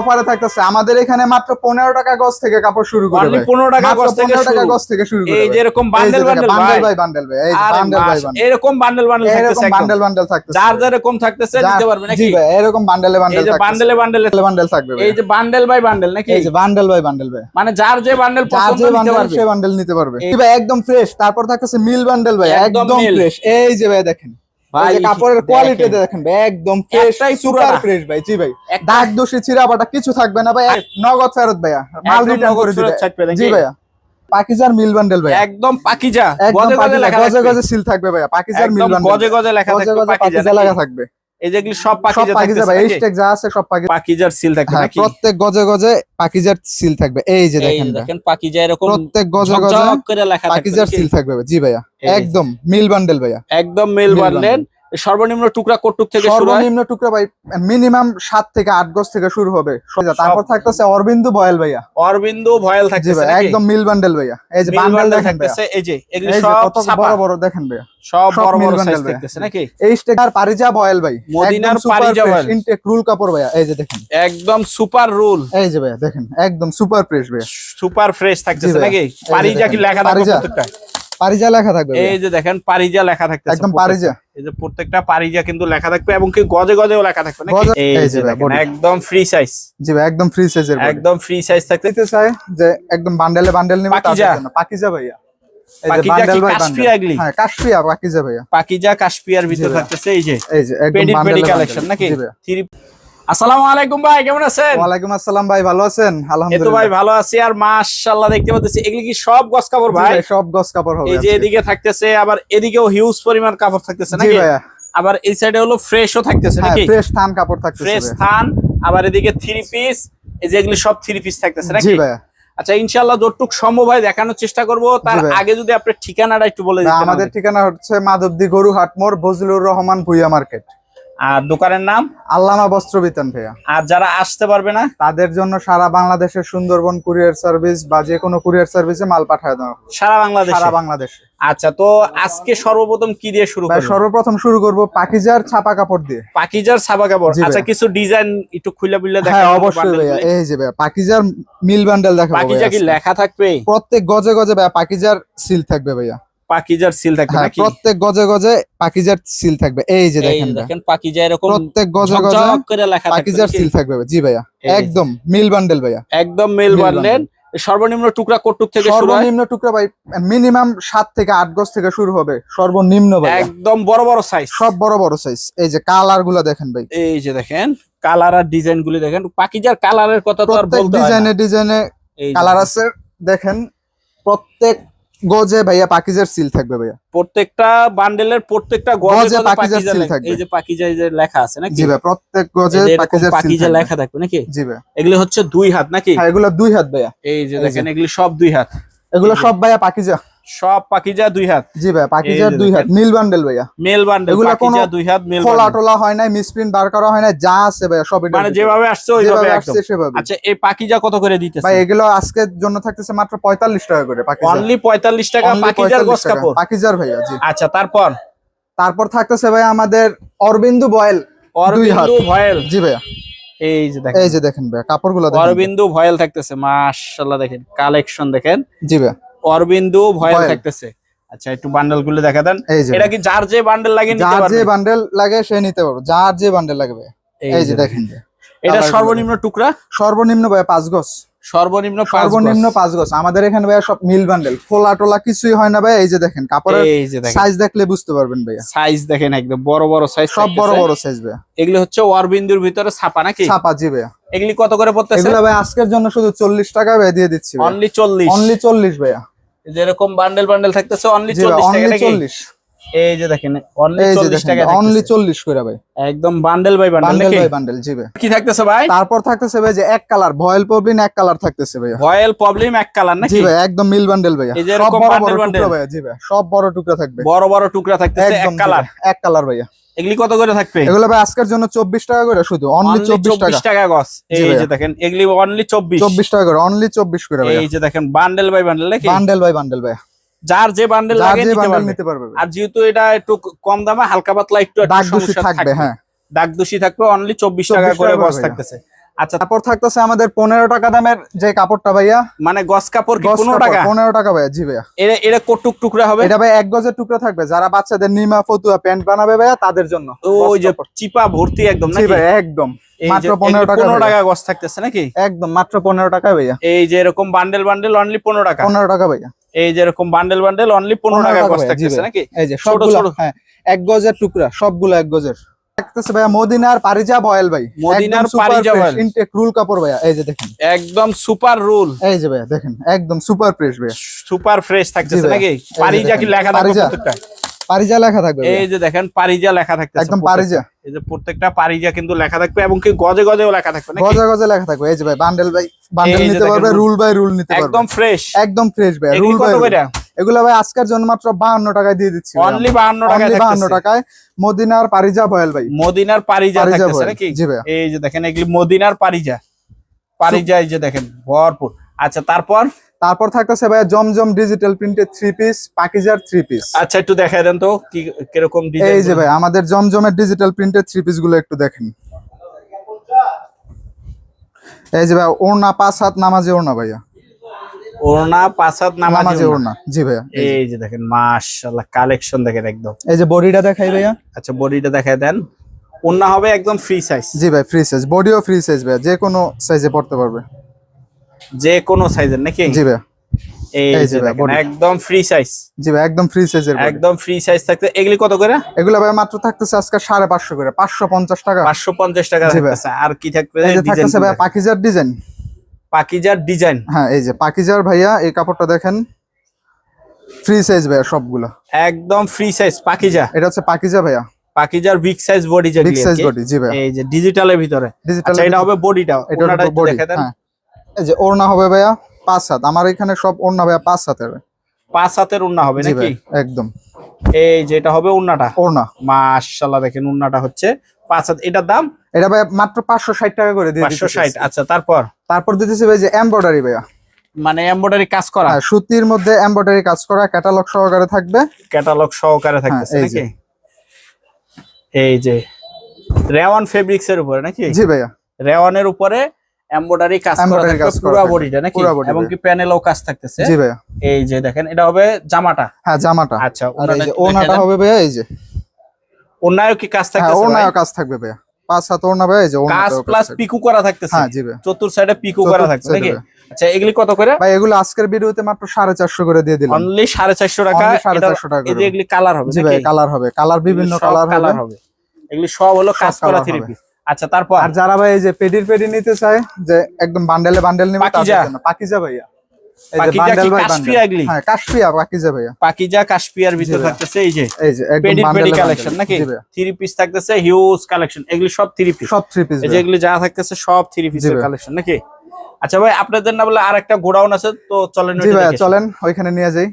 অফারে থাকতেছে। আমাদের এখানে মাত্র পনেরো টাকা গজ থেকে কাপড় শুরু করে পনেরো টাকা গজ থেকে টাকা। গজ থেকে শুরু করে এই যে এরকম বান্ডেল বান্ডেল ভাই। বান্ডেল ভাই। এই বান্ডেল বান্ডেল এরকম বান্ডেল বান্ডেল থাকতেছে বান্ডেল বান্ডেল থাকতেছে। যার যার এরকম থাকতেছে নিতে পারবে নাকি? ভাই এরকম বান্ডেলে এই বান্ডেল যে বান্ডেলে বান্ডেলে বান্ডেল থাকবে এই যে বান্ডেল বাই বান্ডেল নাকি? এই যে বান্ডেল বাই বান্ডেল ভাই। মানে যার যে বান্ডেল পছন্দ নিতে পারবে। সে বান্ডেল নিতে পারবে। ভাই একদম ফ্রেশ তারপর থাকতেছে মিল বান্ডেল ভাই। একদম ফ্রেশ এই যে ভাই দেখেন। ভাই, কাপড়ের কোয়ালিটি দেখেন ভাই একদম ফ্রেশ সুপার ফ্রেশ ভাই জি ভাই। দাগ দোষী চিরাবাটা কিছু থাকবে না ভাই নগদ ফেরত ভাইয়া। মাল একদম রিটার্ন করে দিবে জি ভাইয়া। পাকিজার মিল বান্ডেল ভাই একদম পাকিজা। গজে গজে লেখা গজে গজে সিল থাকবে ভাইয়া। পাকিজার মিল বান্ডেল গজে গজে লেখা থাকবে পাকিজা পাকিজা লেখা থাকবে। এই যেগুলি সব সব পাকিজা পাকিজা ভাই নাকি? স্টেক যা আছে সব পাকিজা। পাকিজার সিল থাকবে নাকি? প্রত্যেক গজে গজে পাকিজার সিল থাকবে। এই যে দেখেন যে দেখেন পাকিজা এরকম প্রত্যেক গজে গজে করে লেখা থাকবে পাকিজার সিল থাকবে। জি ভাইয়া। একদম মিল বান্ডেল ভাইয়া। একদম মিল বানলেন সর্বনিম্ন টুকরা কটুক থেকে শুরু সর্বনিম্ন টুকরা ভাই মিনিমাম সাত থেকে আট গজ থেকে শুরু হবে। তারপর থাকতেছে অরবিন্দু বয়েল ভাইয়া। অরবিন্দু ভয়েল থাকতেছে? একদম মিল বান্ডেল ভাইয়া। এই যে বান্ডেল থাকতেছে এই যে এগুলি সব বড় বড় দেখেন ভাইয়া। সব বড় বড় সাইজ নাকি? এই স্টেকার পারিজা বয়েল ভাই। মদিনার পারিজা বয়েল। ইনটেক রুল কাপড় ভাইয়া। এই যে দেখেন। একদম সুপার রুল এই যে ভাইয়া দেখেন একদম সুপার ফ্রেশ ভাইয়া। সুপার ফ্রেশ থাকতেছে নাকি? পারিজা কি লেখা থাকবে। প্রত্যেকটা? পারিজা লেখা থাকবে এই যে দেখেন পারিজা লেখা থাকতেছে একদম পারিজা। এই যে প্রত্যেকটা পারিজা কিন্তু লেখা থাকবে এবং কি গজে গজেও লেখা থাকবে। একদম ফ্রি সাইজ জি ভাই একদম ফ্রি সাইজের একদম ফ্রি সাইজ থাকতে চাই যে একদম বান্ডেলে বান্ডেল নিবে পাকিজা। ভাইয়া? হ্যাঁ পাকিজা ভাইয়া। পাকিজা কাশপিয়ার ভিতর থাকতেছে এই যে। এই যে একদম পেডি পেডি বান্ডেল। কালেকশন নাকি? আসসালামু আলাইকুম ভাই কেমন আছেন? ওয়ালাইকুম আসসালাম ভাই ভালো আছেন? আলহামদুলিল্লাহ ভাই ভালো আছি আর মাশাআল্লাহ দেখতে পাচ্ছি এগুলি কি সব গস কাপড় ভাই? সব গস কাপড় হবে এই যে এদিকে থাকতেছে আবার এদিকেও হিউজ পরিমাণ কাপড় থাকতেছে নাকি? আবার এই সাইডে হলো ফ্রেশও থাকতেছে হ্যাঁ নাকি? ফ্রেশ থান কাপড় থাকতেছে ফ্রেশ থান আবার এদিকে থ্রি পিস এই যে এগুলি সব থ্রি পিস থাকতেছে নাকি? জি ভাইয়া। আচ্ছা ইনশাআল্লাহ যতটুক সম্ভব হয় দেখানোর চেষ্টা করব। তার আগে যদি আপনার ঠিকানাটা একটু বলে দিতেন আমাদের ঠিকানা হচ্ছে মাধবদী গরু হাটমোড় বজলুর রহমান ভুইয়া মার্কেট। আর দোকানের নাম? আল্লামা বস্ত্র বিতান ভাইয়া। আর যারা আসতে পারবে না? তাদের জন্য সারা বাংলাদেশের সুন্দরবন কুরিয়ার সার্ভিস বা যে কোনো কুরিয়ার সার্ভিসে মাল পাঠায় দেওয়া সারা বাংলাদেশে? সারা বাংলাদেশে। আচ্ছা তো আজকে সর্বপ্রথম কি দিয়ে শুরু করব? সর্বপ্রথম শুরু করব পাকিজার ছাপা কাপড় দিয়ে। পাকিজার ছাপা কাপড়। আচ্ছা কিছু ডিজাইন একটু খুলে বুঝলে হ্যাঁ অবশ্যই ভাইয়া। এই যে ভাইয়া পাকিজার মিল বান্ডেল দেখাবো পাকিজা কি লেখা থাকবে? প্রত্যেক গজে গজে ভাইয়া পাকিজার সিল থাকবে ভাইয়া। পাকিজার সিল থাকবে হ্যাঁ নাকি? প্রত্যেক গজে গজে পাকিজার সিল থাকবে। এই যে দেখেন দেখেন পাকিজা এরকম প্রত্যেক গজে গজে করে লেখা থাকবে পাকিজার সিল থাকবে। জি ভাইয়া একদম মিল বান্ডেল ভাইয়া। একদম মিল বানলেন সর্বনিম্ন টুকরা কটুক থেকে শুরু সর্বনিম্ন টুকরা ভাই মিনিমাম সাত থেকে আট গজ থেকে শুরু হবে। সর্বনিম্ন ভাই একদম বড় বড় সাইজ সব বড় বড় সাইজ এই যে কালারগুলা দেখেন ভাই। এই যে দেখেন কালার আর ডিজাইন গুলি দেখেন। পাকিজার কালারের কথা তো আর বলতে ডিজাইনে ডিজাইনে কালার আছে। দেখেন প্রত্যেক গজে ভাইয়া পাকিজার সিল থাকবে ভাইয়া। প্রত্যেকটা বান্ডেলের প্রত্যেকটা গজে পাকিজার সিল লেখা- থাকবে। এই যে পাকিজা যে লেখা আছে নাকি? জি ভাইয়া প্রত্যেক গজে পাকিজার সিল পাকিজা লেখা থাকবে নাকি? জি ভাই এগুলো হচ্ছে দুই হাত নাকি? হ্যাঁ এগুলো দুই হাত ভাইয়া। এই যে দেখেন এগুলো সব দুই হাত। এগুলো সব ভাইয়া পাকিজা সব পাকিজা দুই হাত। জি ভাই পাকিজার যে দুই হাত। মিল বান্ডেল ভাইয়া। মেল বান্ডেল এগুলা পাকিজা কোনো দুই হাত মেল বান্ডেল। টোলা হয় নাই মিসপ্রিন্ট বার করা হয় না যা আছে ভাইয়া সব মানে যেভাবে আসছে ওইভাবে আসছে সেভাবে। আচ্ছা এই পাকিজা কত করে দিতেছে? ভাই এগুলো আজকের জন্য থাকতেছে মাত্র পঁয়তাল্লিশ টাকা করে পাকিজা অনলি পঁয়তাল্লিশ টাকা পাকিজার গস কাপড়? পাকিজার ভাইয়া জি। আচ্ছা তারপর? তারপর থাকতেছে ভাই আমাদের অরবিন্দু বয়েল। অরবিন্দু ভয়েল। জি ভাইয়া। এই যে দেখেন। এই যে দেখেন ভাইয়া কাপড়গুলো দেখেন। অরবিন্দু ভয়েল থাকতেছে মাশাআল্লাহ দেখেন কালেকশন দেখেন। জি ভাইয়া। অরবিন্দু ভয়েল। থাকতেছে। আচ্ছা একটু বান্ডেলগুলো দেখা দেন। এটা কি যার যে বান্ডেল লাগে নিতে যার যে বান্ডেল লাগে সে নিতে পারবে। যার যে বান্ডেল লাগবে। এই যে দেখেন। এটা সর্বনিম্ন টুকরা? সর্বনিম্ন ভাইয়া পাঁচ গজ। সর্বনিম্ন পাঁচ সর্বনিম্ন পাঁচ গজ। আমাদের এখানে ভাইয়া সব মিল বান্ডেল খোলা টোলা কিছুই হয় না ভাই এই যে দেখেন কাপড়ের এই যে দেখেন। সাইজ দেখলে বুঝতে পারবেন ভাইয়া। সাইজ দেখেন একদম। বড় বড় সাইজ সব বড় বড় সাইজ ভাইয়া। এগুলি হচ্ছে অরবিন্দুর ভিতরে ছাপা নাকি? ছাপা জি ভাইয়া। এগুলি কত করে পড়তেছে? এগুলো ভাই আজকের জন্য শুধু চল্লিশ টাকা ভাই দিয়ে দিচ্ছি অনলি চল্লিশ। অনলি চল্লিশ ভাইয়া। যেরকম বান্ডেল বান্ডেল থাকতেছে অনলি চল্লিশ টাকা চল্লিশ। এই যে দেখেন অনলি এই যে চল্লিশ দেখেন টাকা অনলি ভাই। একদম bundle by bundle bundle by bundle জি ভাই। কি থাকতেছে ভাই? তারপর থাকতেছে ভাই যে এক কালার ভয়েল পবলিন এক কালার থাকতেছে ভাইয়া। ভয়েল প্রবলেম এক কালার জি ভাই একদম মিল বান্ডেল ভাইয়া। এই যে এরকম bundle। টুকরা ভাইয়া জি ভাই। সব বড় টুকরা থাকবে। বড় বড় টুকরা থাকতেছে এক কালার এক কালার ভাইয়া। এগুলি কত করে থাকবে? এগুলো ভাই আজকের জন্য চব্বিশ টাকা করে শুধু অনলি অনলি চব্বিশ টাকা। চব্বিশ টাকা গছ। এই যে দেখেন এগুলি অনলি চব্বিশ। চব্বিশ টাকা করে অনলি চব্বিশ করে ভাইয়া। এই যে দেখেন বান্ডেল বাই বান্ডেল নাকি? বান্ডেল বাই বান্ডেল ভাইয়া। যার যে বান্ডেল লাগে নিতে পারবে। আর যেহেতু এটা একটু কম দামে হালকা পাতলা একটু সমস্যা থাকবে হ্যাঁ। দাগ দূষি থাকবে অনলি চব্বিশ টাকা করে গছ থাকতেছে। আচ্ছা তারপর থাকতেছে আমাদের পনেরো টাকা দামের যে কাপড়টা ভাইয়া। মানে গস কাপড় পনেরো টাকা? পনেরো টাকা ভাইয়া জি ভাইয়া। এটা এটা কটুক টুকরা হবে? এটা ভাই এক গজের টুকরো থাকবে। যারা বাচ্চাদের নিমা ফতুয়া প্যান্ট বানাবে ভাইয়া তাদের জন্য ওই যে চিপা ভর্তি একদম জি ভাই একদম। মাত্র পনেরো টাকা পনেরো। টাকা গস থাকতেছে নাকি? একদম মাত্র পনেরো টাকা ভাইয়া। এই যে এরকম বান্ডেল বান্ডেল অনলি পনেরো টাকা। পনেরো টাকা ভাইয়া। এই যে এরকম বান্ডেল বান্ডেল অনলি পনেরো 15 টাকা গজ থাকছে থাকতেছে নাকি? এই যে ছোট ছোট। হ্যাঁ এক গজের টুকরা সবগুলো এক গজের। থাকতেছে ভাইয়া মদিনার পারিজা বয়েল ভাই। মদিনার পারিজা বয়েল। ইনটেক রুল কাপড় ভাইয়া এই যে দেখেন। একদম সুপার রুল এই যে ভাইয়া দেখেন একদম সুপার ফ্রেশ ভাইয়া। সুপার ফ্রেশ থাকতেছে নাকি? পারিজা কি লেখা থাকবে প্রত্যেকটা? পারিজা লেখা থাকবে এই যে দেখেন পারিজা লেখা থাকতেছে একদম পারিজা। এই যে প্রত্যেকটা পারিজা কিন্তু লেখা থাকবে এবং কি গজে গজেও লেখা থাকবে গজা গজা লেখা থাকবে। এই যে ভাই বান্ডেল ভাই বান্ডেল নিতে পারবে রুল। বাই রুল নিতে পারবে। একদম ফ্রেশ একদম ফ্রেশ ভাই রুল বাই এগুলো ভাই আজকের জন্য মাত্র 52 টাকায় দিয়ে দিচ্ছি অনলি 52 টাকায় Only 52 টাকায়। মদিনার পারিজা বয়েল ভাই। মদিনার পারিজা থাকতেছে নাকি? এই যে দেখেন এগুলি মদিনার পারিজা। পারিজা এই যে দেখেন ভরপুর। আচ্ছা তারপর? তারপর থাকতেছে ভাই জমজম ডিজিটাল প্রিন্টের থ্রি পিস পাকিজার থ্রি পিস আচ্ছা একটু দেখাই দেন তো কি কীরকম এই যে ভাই আমাদের জমজমের ডিজিটাল প্রিন্টের থ্রি পিসগুলো একটু দেখেন। এই যে ভাই ওড়না পাঁচ হাত নামাজে ওড়না ভাইয়া। ওড়না পাঁচাত নামাজি নামাজে ওড়না। জি ভাইয়া এই যে। এই যে দেখেন মাশাআল্লাহ কালেকশন দেখেন একদম। এই যে বডিটা দেখাই ভাইয়া। আচ্ছা বডিটা দেখাই দেন। ওড়না হবে একদম ফ্রি সাইজ জি ভাই ফ্রি সাইজ বডিও ফ্রি সাইজ ভাইয়া যে কোনো সাইজে পড়তে পারবে। যে কোনো সাইজের নাকি? জি এই যে ভাই, দেখেন একদম ফ্রি সাইজ জি ভাই একদম ফ্রি সাইজের একদম ফ্রি সাইজ থাকতে এগুলি কত করে? এগুলো ভাই মাত্র থাকতেছে আজকে করে পাঁচশো পঞ্চাশ টাকা। পাঁচশো পঞ্চাশ টাকা থাকতেছে। আর কি থাকবে থাকতেছে ভাই পাকিজার ডিজাইন পাকিজার ডিজাইন হ্যাঁ এই যে পাকিজার ভাইয়া এই কাপড়টা দেখেন। ফ্রি সাইজ ভাইয়া সবগুলো। একদম ফ্রি সাইজ পাকিজা। এটা হচ্ছে পাকিজা ভাইয়া। পাকিজার বিগ সাইজ বডি বিগ যেগুলি সাইজ বডি জি এই যে ডিজিটালের ভিতরে। ডিজিটাল আচ্ছা এটা হবে বডিটা এটা এই যে ওড়না হবে ভাইয়া পাঁচ হাত। আমার এখানে সব ওড়না ভাইয়া পাঁচ হাতের। পাঁচ হাতের উন্না হবে নাকি? একদম। এই যেটা হবে উন্নাটা ওড়না। মাশাআল্লাহ দেখেন উন্নাটা হচ্ছে পাঁচ হাত। এটার দাম? এটা ভাই মাত্র পাঁচশো ষাট টাকা করে দিয়ে পাঁচশো। ষাট। আচ্ছা তারপর? তারপর দিতেছি ভাই যে এমব্রয়ডারি ভাইয়া। মানে এমব্রয়ডারি কাজ করা? হ্যাঁ সুতির মধ্যে এমব্রয়ডারি কাজ করা ক্যাটালগ সহকারে থাকবে। ক্যাটালগ সহকারে হ্যাঁ, এই যে। নাকি এই যে রেওয়ান ফেব্রিক্স এর উপরে নাকি? জি ভাইয়া। রেওয়ানের উপরে এমব্রয়ডারি কাজ করা থাকবে পুরো বডিটা নাকি? এবং কি প্যানেলও কাজ থাকতেছে? জি ভাইয়া। এই যে দেখেন এটা হবে জামাটা? হ্যাঁ জামাটা। আচ্ছা আর এই যে ওনাটা হবে ভাইয়া এই যে। ওনায়ও কি কাজ হ্যাঁ থাকতেছে ভাই? ওড়নায়ও কাজ থাকবে ভাইয়া। পাঁচ হাত ওড়না ভাইয়া এই যে কাজ কাজ প্লাস পিকু করা থাকতেছে। হ্যাঁ জি ভাইয়া। চতুর সাইডে পিকু করা থাকছে নাকি? আচ্ছা এগুলি কত করে? ভাই এগুলো আজকের ভিডিওতে মাত্র সাড়ে চারশো করে দিয়ে দিলাম। অনলি সাড়ে চারশো টাকা Only 450 টাকা এই যে এগুলি কালার হবে জি ভাই কালার হবে। কালার বিভিন্ন কালার হবে। এগুলি সব হলো কাজ করা থ্রি পিস আচ্ছা তারপর? আর যারা ভাই এই যে পেডির পেডি নিতে চায় যে একদম বান্ডেলে বান্ডেল নিবে পাকিজা। জন্য। পাকিজা ভাইয়া। আচ্ছা ভাই আপনাদের না বলে আর একটা গোডাউন আছে তো চলেন চলেন ওইখানে নিয়ে যাই।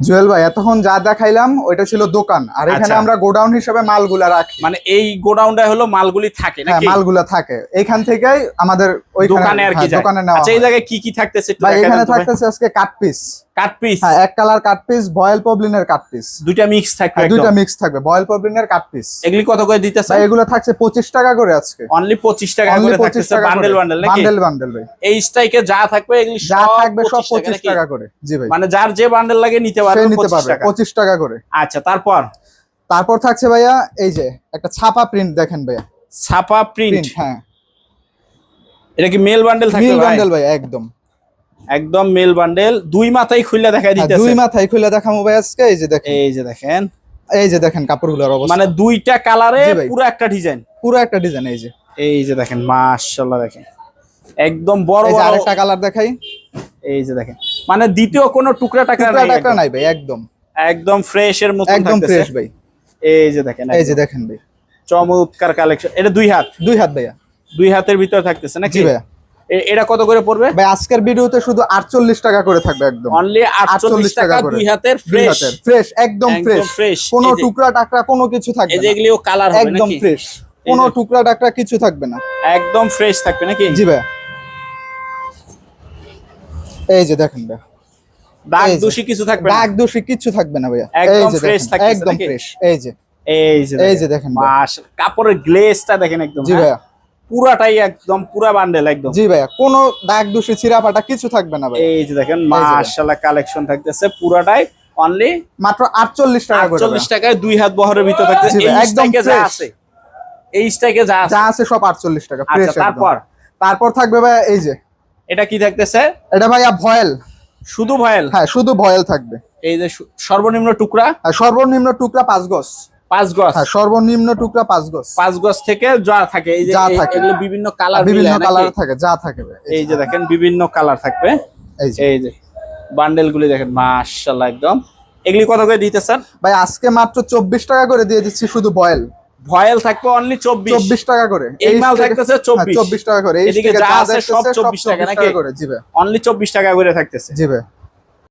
জুয়েল ভাই এতক্ষণ যা দেখাইলাম ওইটা ছিল দোকান। আর এখানে আচ্ছা। আমরা গোডাউন হিসেবে মালগুলা রাখি। মানে এই গোডাউনটা হলো মালগুলি থাকে হ্যাঁ নাকি? মালগুলা থাকে। এখান থেকেই আমাদের ওই দোকানে আর কি হ্যাঁ, দোকানে নেওয়া আচ্ছা এই জায়গায় কি কি থাকতেছে একটু ভাই এখানে। থাকতেছে আজকে কাট পিস কাট পিস হ্যাঁ এক কালার কাট পিস বয়েল পবলিনের কাট পিস দুইটা মিক্স থাকবে দুইটা মিক্স থাকবে বয়েল পবলিনের কাট পিস এগুলি কত করে দিতেছে ভাই এগুলো থাকছে পঁচিশ টাকা করে আজকে। অনলি পঁচিশ টাকা করে থাকতেছে বান্ডেল বান্ডেল নাকি? বান্ডেল বান্ডেল ভাই। এই স্ট্রাইকে যা থাকবে এগুলি যা থাকবে সব 25 টাকা করে। জি ভাই। মানে যার যে বান্ডেল লাগে নিতে পারবে নিতে 25 পারবে টাকা। পঁচিশ টাকা করে। আচ্ছা তারপর? তারপর থাকছে ভাইয়া এই যে একটা ছাপা প্রিন্ট দেখেন ভাইয়া। ছাপা প্রিন্ট হ্যাঁ। এটা কি মেল বান্ডেল থাকবে মিল বান্ডেল ভাই একদম। একদম মেল বান্ডেল দুই মাথায় খুলে দেখাই হ্যাঁ, দিতেছে। দুই মাথায় খুলে দেখামো ভাই আজকে এই যে দেখেন। এই যে দেখেন। এই যে দেখেন কাপড়গুলোর অবস্থা। মানে দুইটা কালারে পুরো একটা ডিজাইন পুরো একটা ডিজাইন এই যে। এই যে দেখেন মাশাআল্লাহ দেখেন। একদম বড় বড় আরেকটা কালার দেখাই। এই যে দেখেন। মানে দ্বিতীয় কোনো টুকরা টাকা নাই টাকরা। নাই ভাই একদম। একদম ফ্রেশ এর মতো একদম ফ্রেশ ভাই। এই যে দেখেন এই যে দেখেন ভাই। চমৎকার কালেকশন এটা দুই হাত? দুই হাত ভাইয়া। দুই হাতের ভিতর থাকতেছে নাকি? ভাইয়া। এটা কত করে পড়বে? ভাই আজকের ভিডিওতে শুধু আটচল্লিশ টাকা করে থাকবে একদম। অনলি 48 টাকা দুই হাতের ফ্রেশ ফ্রেশ একদম ফ্রেশ ফ্রেশ কোনো টুকরা টাকরা কোনো কিছু থাকবে না। এগুলিও কালার হবে একদম ফ্রেশ কোনো টুকরা টাকরা কিছু থাকবে না। একদম ফ্রেশ থাকবে নাকি? জি ভাইয়া এই যে দেখেন ভাইয়া দাগ দোষী কিছু থাকবে না? দাগ দোষী কিছু থাকবে না ভাইয়া। একদম দেখেন, থাকতেছে একদম ফ্রেশ এই যে। এই যে এই যে দেখেন। ভাই। মাস কাপড়ের গ্লেজটা দেখেন একদম জি হ্যাঁ? ভাইয়া। পুরাটাই একদম পুরা বান্ডেল একদম। জি ভাইয়া কোনো দাগ দুষি চিরা ফাটা কিছু থাকবে না ভাই এই যে দেখেন মাশাআল্লাহ কালেকশন থাকতেছে পুরাটাই অনলি মাত্র আটচল্লিশ টাকা করে আটচল্লিশ ভাইয়া। টাকায় দুই হাত বহরের ভিতর থাকতেছে ভাই, একদম যা আছে এই স্টাইকে যা আছে। যা আছে সব আটচল্লিশ টাকা আচ্ছা fresh তারপর? তারপর থাকবে ভাইয়া এই যে। এটা কি থাকতেছে? এটা ভাইয়া ভয়েল। শুধু ভয়েল? হ্যাঁ শুধু ভয়েল থাকবে। এই যে সর্বনিম্ন টুকরা? সর্বনিম্ন টুকরা পাঁচ গজ। পাঁচ গজ। হ্যাঁ সর্বনিম্ন টুকরা পাঁচ গজ। পাঁচ গজ থেকে যা থাকে এই যে। এগুলো বিভিন্ন কালার বিভিন্ন কালার থাকে যা থাকে এই যে দেখেন বিভিন্ন কালার থাকবে। এই যে। বান্ডেল গুলি দেখেন মাশাআল্লাহ একদম। এগুলি কত করে দিতেছেন ভাই আজকে মাত্র চব্বিশ টাকা করে দিয়ে দিচ্ছি শুধু বয়েল ভয়েল থাকবে অনলি চব্বিশ। চব্বিশ টাকা করে। এই মাল থাকতেছে হ্যাঁ, 24 চব্বিশ টাকা করে। এই এদিকে যা আছে সব 24 টাকা নাকি? করে জি ভাই। অনলি চব্বিশ টাকা করে থাকতেছে। জি ভাই।